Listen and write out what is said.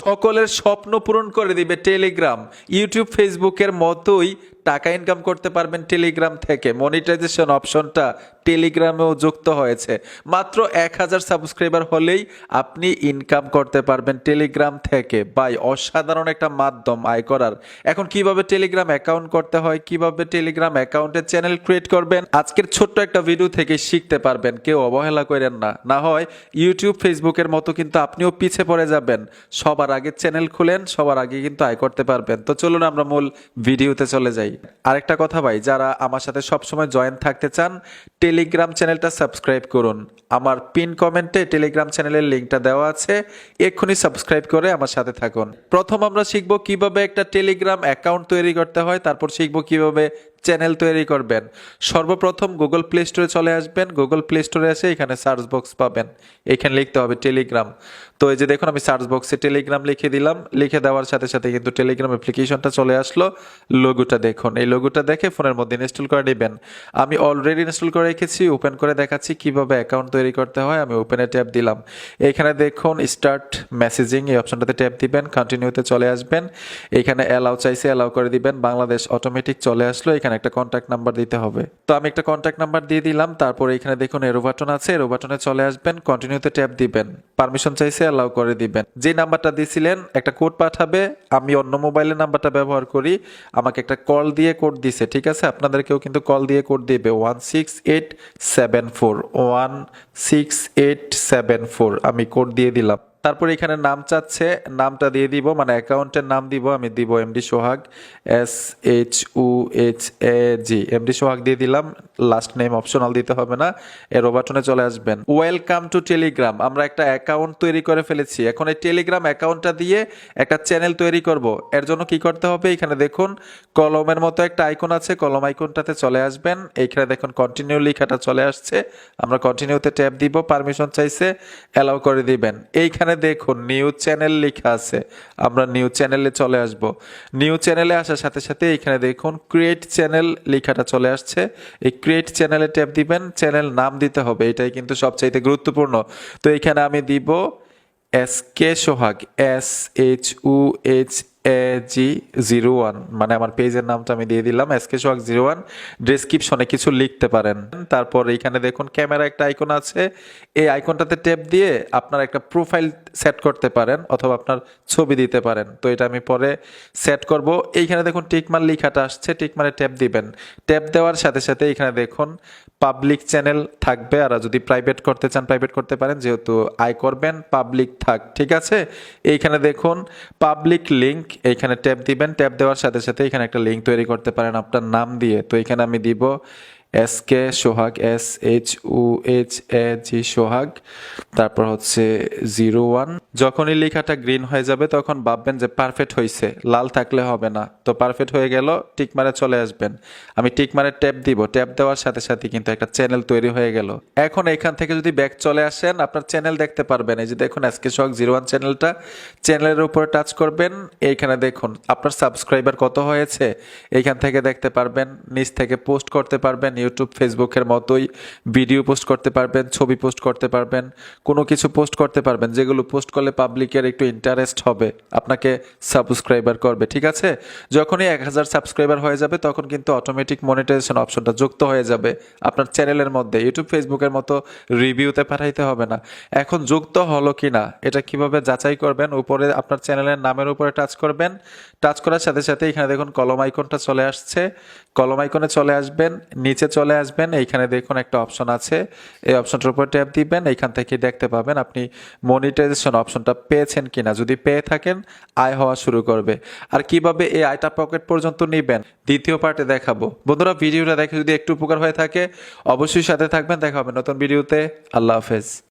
সকলের স্বপ্ন পূরণ করে দিবে টেলিগ্রাম ইউটিউব ফেসবুকের মতোই টাকা ইনকাম করতে পারবেন টেলিগ্রাম থেকে। মনিটাইজেশন অপশনটা টেলিগ্রামেও যুক্ত হয়েছে। মাত্র এক হাজার সাবস্ক্রাইবার হলেই আপনি ইনকাম করতে পারবেন টেলিগ্রাম থেকে। বাই অসাধারণ একটা মাধ্যম আয় করার। এখন কীভাবে টেলিগ্রাম অ্যাকাউন্ট করতে হয়, কীভাবে টেলিগ্রাম অ্যাকাউন্টের চ্যানেল ক্রিয়েট করবেন, আজকের ছোট্ট একটা ভিডিও থেকে শিখতে পারবেন। কেউ অবহেলা করেন না। না হয় ইউটিউব, ফেসবুকের মতো কিন্তু আপনিও পিছে পড়ে যাবেন। সবার আগে চ্যানেল খুলেন, সবার আগে কিন্তু আয় করতে পারবেন। তো চলুন আমরা মূল ভিডিওতে চলে যাই। আরেকটা কথা ভাই, যারা আমার সাথে সবসময় জয়েন থাকতে চান টেলিগ্রাম চ্যানেলটা সাবস্ক্রাইব করুন। আমার পিন কমেন্টে টেলিগ্রাম চ্যানেলের লিঙ্কটা দেওয়া আছে, এক্ষুনি সাবস্ক্রাইব করে আমার সাথে থাকুন। প্রথম আমরা শিখব কীভাবে একটা টেলিগ্রাম অ্যাকাউন্ট তৈরি করতে হয়, তারপর শিখব কীভাবে চ্যানেল তৈরি করবেন। সর্বপ্রথম গুগল প্লে স্টোরে চলে আসবেন। গুগল প্লে স্টোরে এসে এখানে সার্চ বক্স পাবেন। এখানে লিখতে হবে টেলিগ্রাম তো এই যে দেখুন, আমি সার্চ বক্সে টেলিগ্রাম লিখে দিলাম। লিখে দেওয়ার সাথে সাথে কিন্তু টেলিগ্রাম অ্যাপ্লিকেশনটা চলে আসলো। লোগোটা দেখুন। এই লোগোটা দেখে ফোনের মধ্যে ইনস্টল করে নেবেন। আমি অলরেডি ইনস্টল করে রেখেছি। ওপেন করে দেখাচ্ছি কীভাবে অ্যাকাউন্ট তৈরি করতে হয়। আমি ওপেনে ট্যাপ দিলাম। এখানে দেখুন স্টার্ট মেসেজিং এই অপশনটাতে ট্যাপ দিবেন। কন্টিনিউতে চলে আসবেন। এখানে অ্যালাউ চাইছে অ্যালাউ করে দিবেন। বাংলাদেশ অটোমেটিক চলে আসলো। এখানে একটা কন্ট্যাক্ট নাম্বার দিতে হবে। তো আমি একটা কন্ট্যাক্ট নাম্বার দিয়ে দিলাম, তারপর এখানে দেখুন এরো বাটন আছে এরো বাটনে চলে আসবেন কন্টিনিউতে ট্যাপ দিবেন। পারমিশন চাইছে অ্যালাউ করে দিবেন। যে নাম্বারটা দিছিলেন, একটা কোড পাঠাবে, আমি অন্য মোবাইলের নাম্বারটা ব্যবহার করি, আমাকে একটা কল দিয়ে কোড দিছে, ঠিক আছে? আপনাদেরকেও কিন্তু কল দিয়ে কোড দিবে one six eight seven four one six eight seven four আমি কোড দিয়ে দিলাম। তারপর এখানে নাম চাচ্ছে, নামটা দিয়ে দিব মানে অ্যাকাউন্টের নাম দিব, আমি দিব MD Sohag S H U H A G MD Sohag দিয়ে দিলাম লাস্ট নেম অপশনাল দিতে হবে না, এর বাটনে চলে আসবেন। ওয়েলকাম টু টেলিগ্রাম আমরা একটা অ্যাকাউন্ট তৈরি করে ফেলেছি, এখন এই টেলিগ্রাম অ্যাকাউন্টটা দিয়ে একটা চ্যানেল তৈরি করব, এর জন্য কি করতে হবে, এখানে দেখুন, কলমের মতো একটা আইকন আছে, কলম আইকনটাতে চলে আসবেন, এইখানে দেখুন কন্টিনিউ লেখাটা চলে আসছে, আমরা কন্টিনিউতে ট্যাপ দিব পারমিশন চাইছে অ্যালাউ করে দিবেন, এইখানে দেখুন, নিউ চ্যানেল লেখা আছে। আমরা নিউ চ্যানেলে চলে আসব। নিউ চ্যানেলে আসার সাথে সাথে এখানে দেখুন ক্রিয়েট চ্যানেল লেখাটা চলে আসছে। এই ক্রিয়েট চ্যানেলে ট্যাপ দিবেন চ্যানেল নাম দিতে হবে। এটাই কিন্তু সবচাইতে গুরুত্বপূর্ণ। তো এখানে আমি দিব S K Sohag, S H U H A G zero one মানে আমার পেজের নামটা আমি দিয়ে দিলাম S K Sohag zero one ডিসক্রিপশনে কিছু লিখতে পারেন। তারপর এখানে দেখুন ক্যামেরা একটা আইকন আছে। এই আইকনটাতে ট্যাপ দিয়ে আপনার একটা প্রোফাইল সেট করতে পারেন অথবা আপনার ছবি দিতে পারেন। তো এটা আমি পরে সেট করব। এইখানে দেখুন, টিকমার লেখাটা আসছে, টিকমারে ট্যাপ দিবেন। ট্যাপ দেওয়ার সাথে সাথে এখানে দেখুন পাবলিক চ্যানেল থাকবে। আর যদি প্রাইভেট করতে চান প্রাইভেট করতে পারেন, যেহেতু আয় করবেন পাবলিক থাক, ঠিক আছে? এইখানে দেখুন পাবলিক লিংক এইখানে ট্যাপ দিবেন ট্যাপ দেওয়ার সাথে সাথে এখানে একটা লিঙ্ক তৈরি করতে পারেন আপনার নাম দিয়ে। তো এখানে আমি দিব S K Sohag S H U H A G Sohag, তারপর হচ্ছে জিরো ওয়ান। যখনই লেখাটা গ্রিন হয়ে যাবে, তখন ভাববেন যে পারফেক্ট হয়েছে লাল থাকলে হবে না। তো পারফেক্ট হয়ে গেল টিকমারে চলে আসবেন। আমি টিকমারে ট্যাপ দিব, ট্যাপ দেওয়ার সাথে সাথে কিন্তু একটা চ্যানেল তৈরি হয়ে গেল। এখন এখান থেকে যদি ব্যাক চলে আসেন, আপনার চ্যানেল দেখতে পারবেন। এই যে দেখুন এসকে সোহাগ জিরো ওয়ান চ্যানেলটা, চ্যানেলের উপরে টাচ করবেন। এইখানে দেখুন, আপনার সাবস্ক্রাইবার কত হয়েছে? এইখান থেকে দেখতে পারবেন, নিচ থেকে পোস্ট করতে পারবেন ইউটিউব ফেসবুকের মতোই ভিডিও পোস্ট করতে পারবেন, ছবি পোস্ট করতে পারবেন, কোনো কিছু পোস্ট করতে পারবেন, যেগুলো পোস্ট করলে পাবলিকের একটু ইন্টারেস্ট হবে, আপনাকে সাবস্ক্রাইবার করবে, ঠিক আছে? যখনই এক হাজার সাবস্ক্রাইবার হয়ে যাবে, তখন কিন্তু অটোমেটিক মনিটাইজেশন অপশনটা যুক্ত হয়ে যাবে আপনার চ্যানেলের মধ্যে। ইউটিউব ফেসবুকের মতো রিভিউতে পাঠাইতে হবে না। এখন যুক্ত হলো কি না এটা কীভাবে যাচাই করবেন, উপরে আপনার চ্যানেলের নামের উপরে টাচ করবেন টাচ করার সাথে সাথে এখানে দেখুন কলম আইকনটা চলে আসছে কলম আইকনে চলে আসবেন, নিচে চলে আসবেন, এইখানে দেখুন একটা অপশন আছে। এই অপশনটার উপর ট্যাপ দিবেন, এইখান থেকে দেখতে পাবেন আপনি মনিটাইজেশন অপশনটা পেয়েছেন কিনা। যদি পেয়ে থাকেন, আয় হওয়া শুরু করবে। আর কীভাবে এই আয়টা পকেট পর্যন্ত নিবেন, দ্বিতীয় পার্টে দেখাবো। বন্ধুরা, ভিডিওটা দেখে যদি একটু উপকার হয়ে থাকে, অবশ্যই সাথে থাকবেন। দেখা হবে নতুন ভিডিওতে। আল্লাহ হাফেজ।